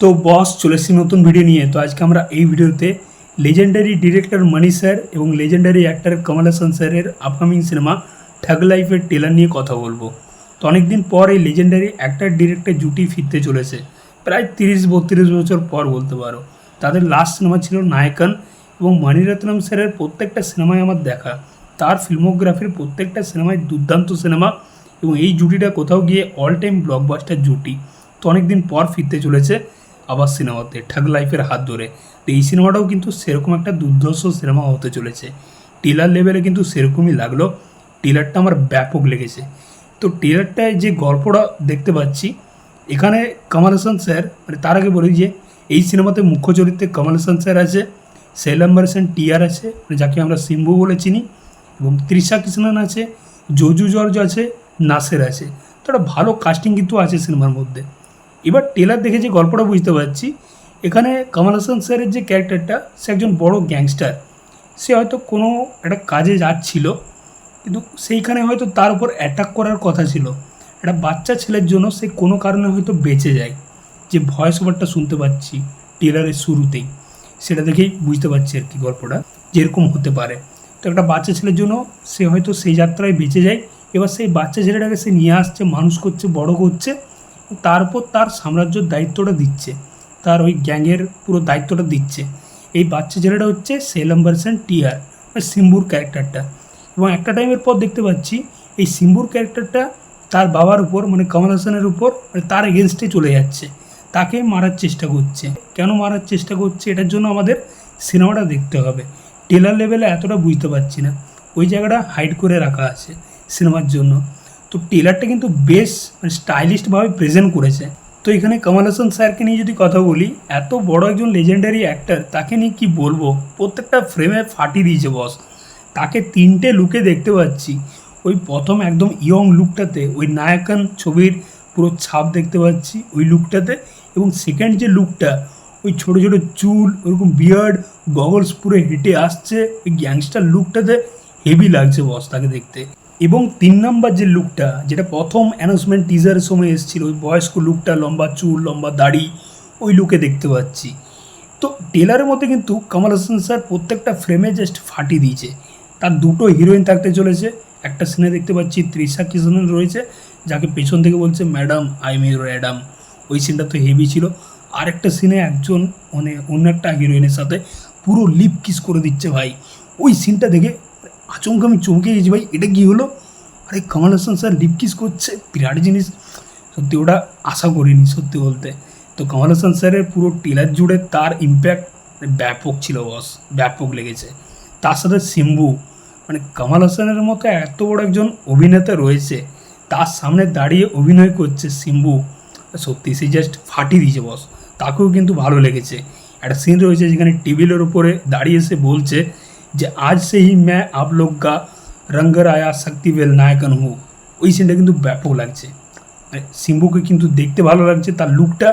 তো বস চলে নতুন ভিডিও নিয়ে। তো আজকে আমরা এই ভিডিওতে লেজেন্ডারি ডিরেক্টর মণি স্যার এবং লেজেন্ডারি অ্যাক্টর কমল হাসান স্যারের আপকামিং সিনেমা ঠাগ লাইফের টেলার নিয়ে কথা বলব। তো অনেকদিন পর এই লেজেন্ডারি অ্যাক্টর ডিরেক্টর জুটি ফিরতে চলেছে প্রায় তিরিশ বত্রিশ বছর পর বলতে পারো। তাদের লাস্ট সিনেমা ছিল নায়কন এবং মণিরত্নম স্যারের প্রত্যেকটা সিনেমায় আমার দেখা। তার ফিল্মোগ্রাফির প্রত্যেকটা সিনেমায় দুর্দান্ত সিনেমা এবং এই জুটিটা কোথাও গিয়ে অল টাইম ব্লকবাস্টার জুটি। তো অনেকদিন পর ফিরতে চলেছে। আবার সিনেমাতে। ঠাগ লাইফের হাত ধরে। তো এই সিনেমাটাও কিন্তু সেরকম একটা দুর্ধর্ষ সিনেমা হতে চলেছে। টিলার লেভেলে কিন্তু সেরকমই লাগল। টিলারটা আমার ব্যাপক লেগেছে। তো টিলারটায় যে গল্পটা দেখতে পাচ্ছি, এখানে কমল হাসান স্যার মানে তার আগে বলি যে, এই সিনেমাতে মুখ্য চরিত্রে কমল হাসান স্যার আছে সেলাম্বার সেন টিআর আছে মানে যাকে আমরা সিম্বু বলে চিনি, এবং তৃষা কৃষ্ণন আছে, জজু জর্জ আছে, নাসের আছে। তো একটা ভালো কাস্টিং কিন্তু আছে সিনেমার মধ্যে। এবার টেলার দেখে যে গল্পটা বুঝতে পারছি, এখানে কমল হাসান স্যারের যে ক্যারেক্টারটা সে একজন বড় গ্যাংস্টার সে হয়তো কোনো একটা কাজে যাচ্ছিল, কিন্তু সেইখানে হয়তো তার উপর অ্যাটাক করার কথা ছিল। একটা বাচ্চা ছেলের জন্য সে কোনো কারণে হয়তো বেঁচে যায়, যে ভয়েস ওভারটা শুনতে পাচ্ছি টেলারের শুরুতেই। সেটা দেখেই বুঝতে পারছি আর কি গল্পটা, যেরকম হতে পারে। তো একটা বাচ্চা ছেলের জন্য সে হয়তো সেই যাত্রায় বেঁচে যায়, এবার সেই বাচ্চা ছেলেটাকে সে নিয়ে আসছে, মানুষ করছে, বড় করছে তারপর তার সাম্রাজ্যের দায়িত্বটা দিচ্ছে। তার ওই গ্যাংয়ের পুরো দায়িত্বটা দিচ্ছে। এই বাচ্চা ছেলেটা হচ্ছে সেলাম ভার্সন টিআর সিম্বুর ক্যারেক্টারটা। এবং একটা টাইমের পর দেখতে পাচ্ছি, এই সিম্বুর ক্যারেক্টারটা তার বাবার উপর মানে কমল হাসানের উপর মানে তার এগেনস্টে চলে যাচ্ছে। তাকে মারার চেষ্টা করছে। কেন মারার চেষ্টা করছে এটার জন্য আমাদের সিনেমাটা দেখতে হবে। টেলার লেভেলে এতটা বুঝতে পারছি না। ওই জায়গাটা হাইড করে রাখা আছে সিনেমার জন্য। তো টেলারটা কিন্তু বেশ মানে স্টাইলিশভাবে প্রেজেন্ট করেছে। তো এখানে কমল হাসান স্যারকে নিয়ে যদি কথা বলি, এত বড় একজন লেজেন্ডারি অ্যাক্টর তাকে নিয়ে কি বলব? প্রত্যেকটা ফ্রেমে ফাটিয়ে দিয়েছে বস তাকে তিনটে লুকে দেখতে পাচ্ছি। ওই প্রথম একদম ইয়ং লুকটাতে ওই নায়কান ছবির পুরো ছাপ দেখতে পাচ্ছি ওই লুকটাতে এবং সেকেন্ড যে লুকটা ওই ছোটো ছোটো চুল, ওরকম বিয়ার্ড গগলস পুরো হেঁটে আসছে। ওই গ্যাংস্টার লুকটাতে হেভি লাগছে বস তাকে দেখতে। এবং তিন নাম্বার যে লুকটা যেটা প্রথম অ্যানাউন্সমেন্ট টিজারের সময় এসেছিল, ওই বয়স্ক লুকটা লম্বা চুল, লম্বা দাড়ি, ওই লুকে দেখতে পাচ্ছি। তো টেলারের মধ্যে কিন্তু কমল হাসান স্যার প্রত্যেকটা ফ্রেমে জাস্ট ফাটিয়ে দিয়েছে। তার দুটো হিরোইন থাকতে চলেছে। একটা সিনে দেখতে পাচ্ছি তৃষা কৃষ্ণন রয়েছে, যাকে পেছন থেকে বলছে ম্যাডাম আই ইউর অ্যাডাম ওই সিনটা তো হেভি ছিল। আর একটা সিনে একজন মানে অন্য একটা হিরোইনের সাথে পুরো লিপ কিস করে দিচ্ছে ভাই। ওই সিনটা দেখে আচমকা আমি চমকে গেছি ভাই। এটা কী হলো? আরে Kamal Haasan sir lip kiss করছে। বিরাট জিনিস। সত্যি ওটা আশা করিনি, সত্যি বলতে। তো কমল হাসান স্যারের পুরো টেলার জুড়ে তার ইম্প্যাক্ট ব্যাপক ছিল বস ব্যাপক লেগেছে। তার সাথে সিম্বু। মানে কামাল হাসানের মতো এত বড় একজন অভিনেতা রয়েছে। তার সামনে দাঁড়িয়ে অভিনয় করছে সিম্বু। সত্যি, সে জাস্ট ফাটিয়ে দিয়েছে বস তাকেও কিন্তু ভালো লেগেছে। একটা সিন রয়েছে যেখানে টেবিলের উপরে দাঁড়িয়ে এসে বলছে যে আজ সে হি ম্যা আপ লোক গা রঙ্গর আয়া শক্তিবেল নায়কন হু। ওই সিনটা কিন্তু ব্যাপক লাগছে। মানে সিম্বুকে কিন্তু দেখতে ভালো লাগছে, তার লুকটা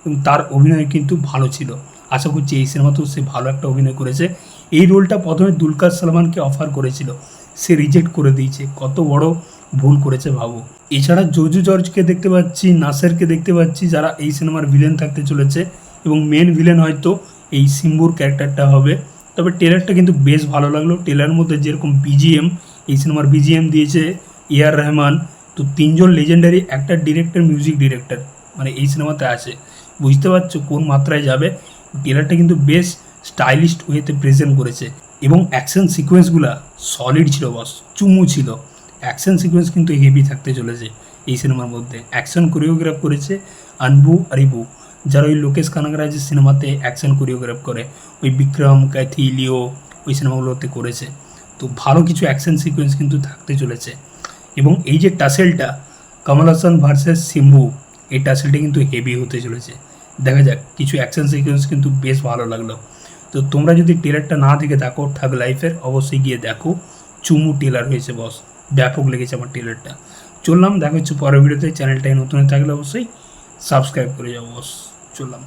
এবং তার অভিনয় কিন্তু ভালো ছিল। আশা করছি এই সিনেমাতেও সে ভালো একটা অভিনয় করেছে। এই রোলটা প্রথমে দুলকার সালমানকে অফার করেছিল। সে রিজেক্ট করে দিয়েছে। কত বড় ভুল করেছে ভাবো। এছাড়া জজু জর্জকে দেখতে পাচ্ছি, নাসেরকে দেখতে পাচ্ছি, যারা এই সিনেমার ভিলেন থাকতে চলেছে এবং মেন ভিলেন হয়তো এই সিম্বুর ক্যারেক্টারটা হবে। তবে টেলারটা কিন্তু বেশ ভালো লাগল। টেলার মধ্যে যেরকম বিজিএম এই সিনেমার বিজিএম দিয়েছে এ আর রহমান তো তিনজন legendary actor director music director মানে এই সিনেমাতে আছে। বুঝতে পারছ কোন মাত্রায় যাবে? টেলারটা কিন্তু বেশ স্টাইলিস্ট ওয়েতে প্রেজেন্ট করেছে। এবং অ্যাকশন সিকোয়েন্সগুলো সলিড ছিল বস চুমু ছিল। অ্যাকশন সিকোয়েন্স কিন্তু হেভি থাকতে চলেছে এই সিনেমার মধ্যে। অ্যাকশন কোরিওগ্রাফ করেছে আনবু আরিবু যারা ওই লোকেশ কানাগরাজের সিনেমাতে অ্যাকশন কোরিওগ্রাফ করে, ওই বিক্রম, ক্যাথি, লিও, ওই সিনেমাগুলোতে করেছে। তো ভালো কিছু অ্যাকশন সিকোয়েন্স কিন্তু থাকতে চলেছে। এবং এই যে টাসেলটা, কমল হাসান ভার্সেস সিম্বু, এই টাসেলটা কিন্তু হেভি হতে চলেছে। দেখা যাক, কিছু অ্যাকশন সিকোয়েন্স কিন্তু বেশ ভালো লাগল। তো তোমরা যদি টেলারটা না দেখে থাকো ঠাক লাইফের অবশ্যই গিয়ে দেখো। চুমু টেলার হয়েছে বস ব্যাপক লেগেছে আমার টেলারটা চললাম, দেখা হচ্ছে পরের ভিডিওতে চ্যানেলটাই নতুন থাকলে অবশ্যই সাবস্ক্রাইব করে যাব বস চললাম